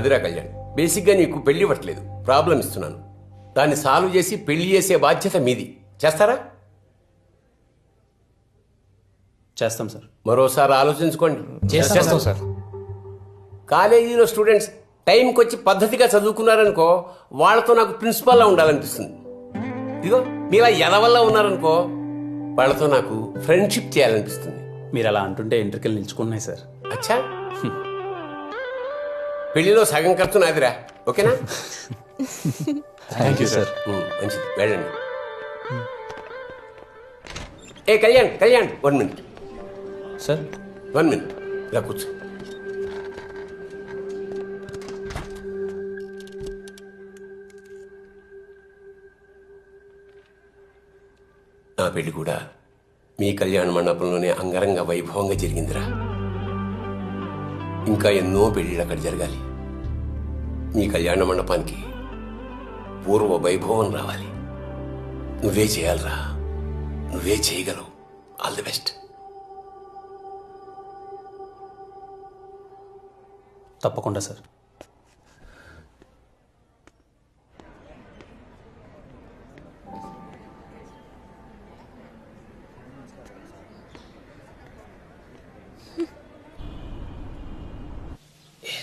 అదిరా కళ్యాణ్ బేసిక్గా నీకు పెళ్ళి ఇవ్వట్లేదు. ప్రాబ్లం ఇస్తున్నాను. దాన్ని సాల్వ్ చేసి పెళ్ళి చేసే బాధ్యత మీది. చేస్తారా? చేస్తాం సార్. మరోసారి ఆలోచించుకోండి. చేస్తాం సార్. కాలేజీలో స్టూడెంట్స్ టైంకి వచ్చి పద్ధతిగా చదువుకున్నారనుకో వాళ్ళతో నాకు ప్రిన్సిపాల్లా ఉండాలనిపిస్తుంది. ఇదిగో మీలా ఎదవల్లా ఉన్నారనుకో వాళ్ళతో నాకు ఫ్రెండ్షిప్ చేయాలనిపిస్తుంది. మీరు అలా అంటుంటే ఎంట్రికలు నిల్చుకున్నాయి సార్. అచ్చా? పెళ్ళిలో సగం ఖర్చు నాదిరా. ఓకేనా? థ్యాంక్ యూ సార్ మంచిది. వెళ్ళండి. ఏ Kalyan Kalyan one minute sir one minute ఇలా కూర్చో. నా పెళ్ళి కూడా మీ కళ్యాణ మండపంలోనే అంగరంగ వైభవంగా జరిగిందిరా. ఇంకా ఎన్నో పెళ్ళిళ్ళు అక్కడ జరగాలి. మీ కళ్యాణ మండపానికి పూర్వ వైభవం రావాలి. నువ్వే చేయాలిరా. నువ్వే చేయగలవు. All the best. తప్పకుండా సార్.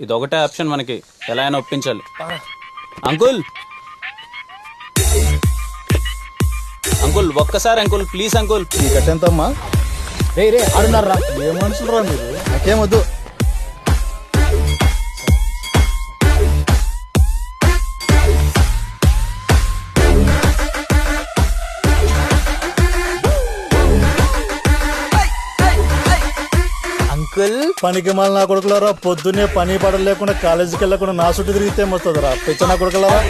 ఇది ఒకటే ఆప్షన్ మనకి. ఎలా అయినా ఒప్పించాలి. అంకుల్! అంకుల్ ఒక్కసారి అంకుల్ ప్లీజ్ అంకుల్. ఈ కట్టెంతమ్మా? రే రే ఆడున్నారా? ఏ మనుషులు రా మీరు? నాకేం పనికి మళ్ళీ నా కొడుకులారా పొద్దున్నే పని పడలేకుండా లేకుండా కాలేజీకి వెళ్ళకుండా నా చుట్టూ తిరిగితే వస్తుందిరా పిచ్చ నా కొడుకులారా?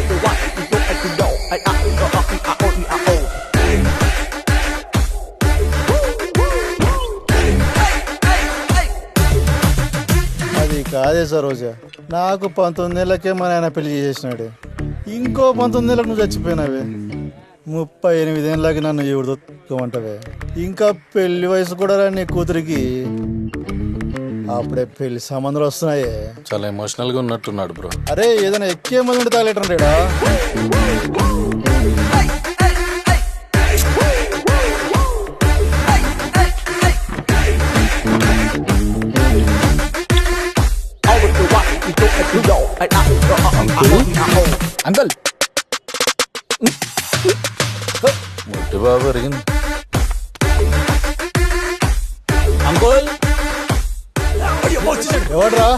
అది కాదే సరోజా. నాకు పంతొమ్మిది నెలలకే మా నాయన పెళ్ళి చేసినాడు ఇంకో పంతొమ్మిది నెలలకు నువ్వు చచ్చిపోయినావే. ముప్పై ఎనిమిది ఏళ్ళకి నన్ను ఎవరు దొక్కమంటవే? ఇంకా పెళ్ళి వయసు కూడా రా నీ కూతురికి. అప్పుడే పెళ్ళి సంబంధాలు వస్తున్నాయే. చాలా ఎమోషనల్గా ఉన్నట్టున్నాడు బ్రో. అరే ఏదైనా ఎక్కే మంది తాగలేటండేడా అంకుల్. ముట్టి బాబు అరిగింది ఎవడ్రా?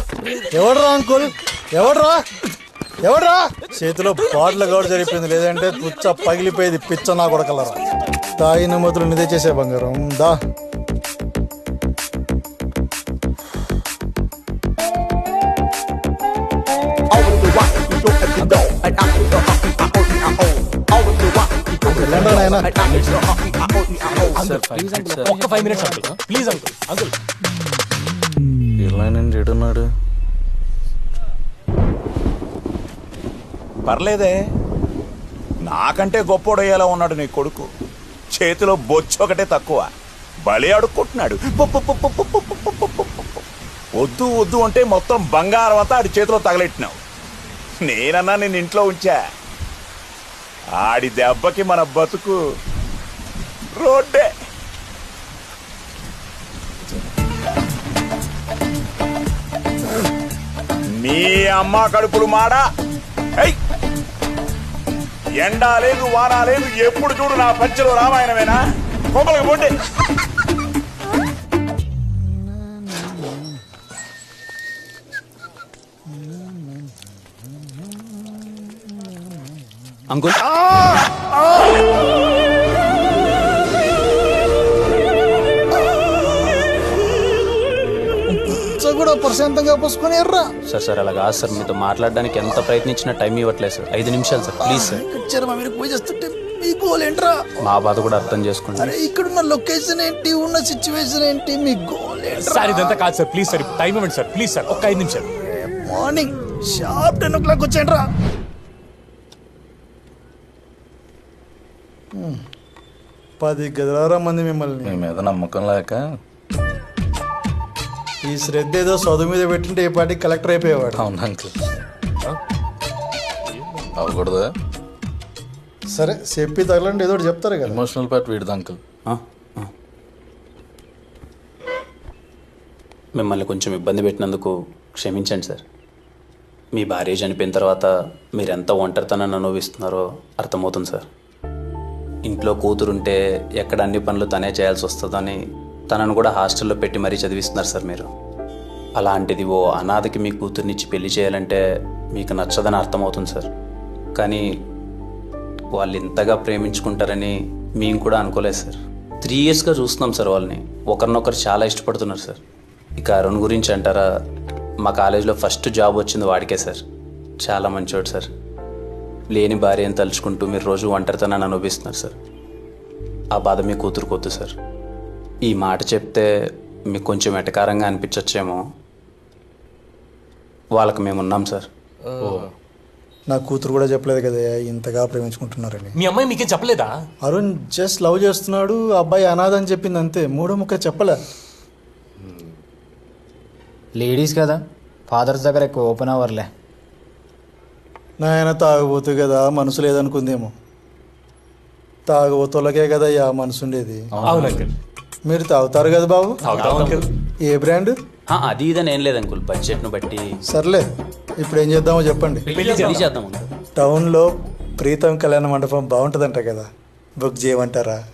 ఎవడ్రా అంకుల్? ఎవడ్రా? ఎవడ్రా? చేతిలో బాటిల్ గౌడ జరిపోయింది లేదంటే పుచ్చ పగిలిపోయేది పిచ్చ నా కొడకలరా. తాగిన మొదలు నిదే చేసే బంగారం. దా. Minutes uncle please uncle uncle పర్లేనండి ఏడున్నాడు పర్లేదే నాకంటే గొప్పోడయ్యేలా ఉన్నాడు నీ కొడుకు చేతిలో బొచ్చు ఒకటే తక్కువ బలి అడుక్కుంటున్నాడు వద్దు వద్దు అంటే మొత్తం బంగారం అంతా ఆడి చేతిలో తగలెట్టినావు నేనన్నా నేను ఇంట్లో ఉంచా ఆడి దెబ్బకి మన బతుకు రోడ్డే అమ్మ కడుపులు మాడా! ఎండా లేదు వానా లేదు ఎప్పుడు చూడు నా పంచలో రామాయణమేనా? కొమ్మలకి పోండి. అంకుల్. ప్రశాంతంగా పోసుకొని ఎర్రా. సార్ సార్ అలా కాదు సార్. మీతో మాట్లాడడానికి ఎంత ప్రయత్నించినా టైం ఇవ్వట్లేదు సార్. ఐదు నిమిషాలు సార్ ప్లీజ్ సార్. ఇక్కడ మా మీరు పూజ చేస్తుంటే మీ గోల్ ఏంట్రా? మా బాధ కూడా అర్థం చేసుకోండి. అరే ఇక్కడున్న లొకేషన్ ఏంటి? ఉన్న సిచ్యువేషన్ ఏంటి? మీ గోల్ ఏంట్రా? సార్ ఇదంతా కాదు సార్. ప్లీజ్ సార్ టైం ఇవ్వండి సార్. ప్లీజ్ సార్ ఒక్క ఐదు నిమిషాలు. Morning sharp ten o'clock వచ్చేయండిరా. పది గదిలారా మంది మిమ్మల్ని. మీ మీద నమ్మకం లేక ఈ శ్రద్ధ ఏదో చదువు మీద పెట్టింటే ఈ పాటికి కలెక్టర్ అయిపోయేవాడు. అవును అంకుల్. అవ్వకూడదా? సరే చెప్పి తగలండి ఏదో ఒకటి చెప్తారు కదా. ఎమోషనల్ పార్ట్ వీడిది అంకుల్. మిమ్మల్ని కొంచెం ఇబ్బంది పెట్టినందుకు క్షమించండి సార్. మీ భార్య చనిపోయిన తర్వాత మీరు ఎంత ఒంటరితనాన్ని అనుభవిస్తున్నారో అర్థమవుతుంది సార్. ఇంట్లో కూతురుంటే ఎక్కడ అన్ని పనులు తనే చేయాల్సి వస్తుందని తనను కూడా హాస్టల్లో పెట్టి మరీ చదివిస్తున్నారు సార్ మీరు. అలాంటిది ఓ అనాథకి మీ కూతుర్నిచ్చి పెళ్ళి చేయాలంటే మీకు నచ్చదని అర్థమవుతుంది సార్. కానీ వాళ్ళు ఇంతగా ప్రేమించుకుంటారని మేము కూడా అనుకోలేదు సార్. త్రీ ఇయర్స్గా చూస్తున్నాం సార్ వాళ్ళని. ఒకరినొకరు చాలా ఇష్టపడుతున్నారు సార్. ఇక అరుణ్ గురించి అంటారా? మా కాలేజీలో ఫస్ట్ జాబ్ వచ్చింది వాడికే సార్. చాలా మంచివాడు సార్. లేని భార్యను తలుచుకుంటూ మీరు రోజు ఒంటరితనాన్ని అనుభవిస్తున్నారు సార్. ఆ బాధ మీ కూతురుకొద్దు సార్. ఈ మాట చెప్తే మీకు కొంచెం ఎటకారంగా అనిపించచ్చేమో. వాళ్ళకి మేము ఉన్నాం సార్. నా కూతురు కూడా చెప్పలేదు కదా ఇంతగా ప్రేమించుకుంటున్నారని. మీ అమ్మాయి మీకేం చెప్పలేదా? అరుణ్ జస్ట్ లవ్ చేస్తున్నాడు ఆ అబ్బాయి అనాథ అని చెప్పింది అంతే మూడో ముక్క చెప్పలే. లేడీస్ కదా ఫాదర్స్ దగ్గర ఎక్కువ ఓపెన్ అవర్లే. నాయన తాగబోతు కదా మనసు లేదనుకుందేమో. తాగబోతులకే కదా మనసు ఉండేది అవును. మీరు తాగుతారు కదా బాబు? తాగుతాం. అంకుల్ ఏ బ్రాండ్? ఆ, అది ఇదని? ఏం లేదు అంకుల్ బడ్జెట్ను బట్టి. సర్లే ఇప్పుడు ఏం చేద్దామో చెప్పండి. పెళ్ళి చేద్దాం. అంకుల్ టౌన్లో ప్రీతం కళ్యాణ మండపం బాగుంటుందంట కదా. బుక్ చేయమంటారా?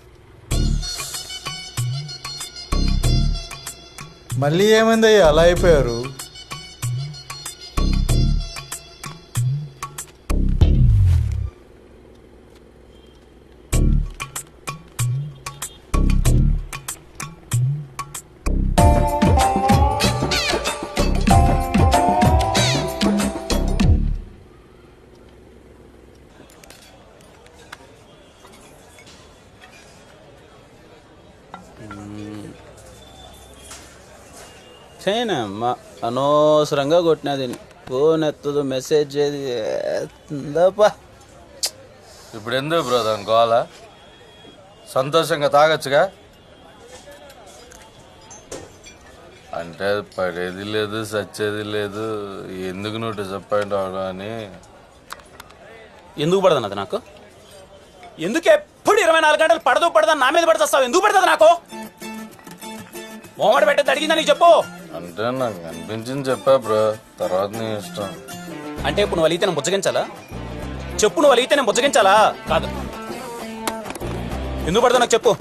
మళ్ళీ ఏమైందయ్యా? అలా అయిపోయారు. చేయనమ్మా అనవసరంగా కొట్టినది. ఫోన్ ఎత్తదు మెసేజ్ ఎత్తుందప్పా ఇప్పుడు ఎందుకు బ్రో దాని గోల? సంతోషంగా తాగొచ్చుగా? అంటే పడేది లేదు సచ్చేది లేదు. ఎందుకు నువ్వు డిసప్పాయింట్ అవడం అని? ఎందుకు పడదు అది నాకు? ఎందుకు ఎప్పుడు ఇరవై నాలుగు గంటలు పడదు పడదా నా మీద పడుతావు ఎందుకు పడుతుంది నాకు? మోమడ పెట్టేది అడిగిందా నీకు చెప్పు. అంటే నాకు అనిపించింది చెప్పా బ్రో. తర్వాత నీ ఇష్టం. అంటే ఇప్పుడు నువ్వు అలిగితే నేను బుజ్జగించాలా? చెప్పు నువ్వు అలిగితే నేను బుజ్జగించాలా? కాదు. ఎందుకు పడతా నాకు చెప్పు.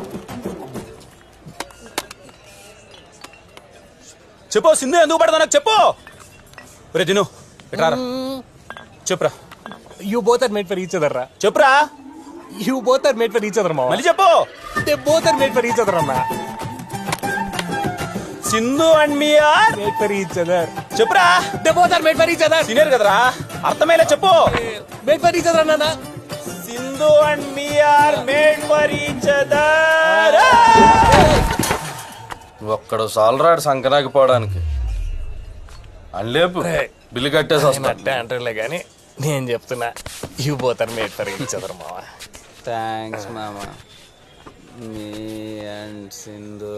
చెప్పు సింధు ఎందుకు పడతా నాకు చెప్పు. రే తిను ఇట్రారా చెప్పురా. You both are made for each other రా. చెప్పురా. You both are made for each other మా మళ్ళీ చెప్పు. They both are made for each other అమ్మా. Sindhu and me are made for each other. చెప్పురా. They both are made for each other. Senior కదరా. అర్థమయ్యేలా చెప్పు. మేడ్ ఫర్ ఈచ్ అదర్ అన్నా Sindhu and me are made for each other. ఒక్కడు సాలరాడు సంకనాకి పోవడానికి అని లేపు. బిల్లు కట్టేసి వస్తా. అట్టే అంటారులే కానీ నేను చెప్తున్నా you both are made for each other మావా. థ్యాంక్స్ మామా మీ అండ్ సింధు.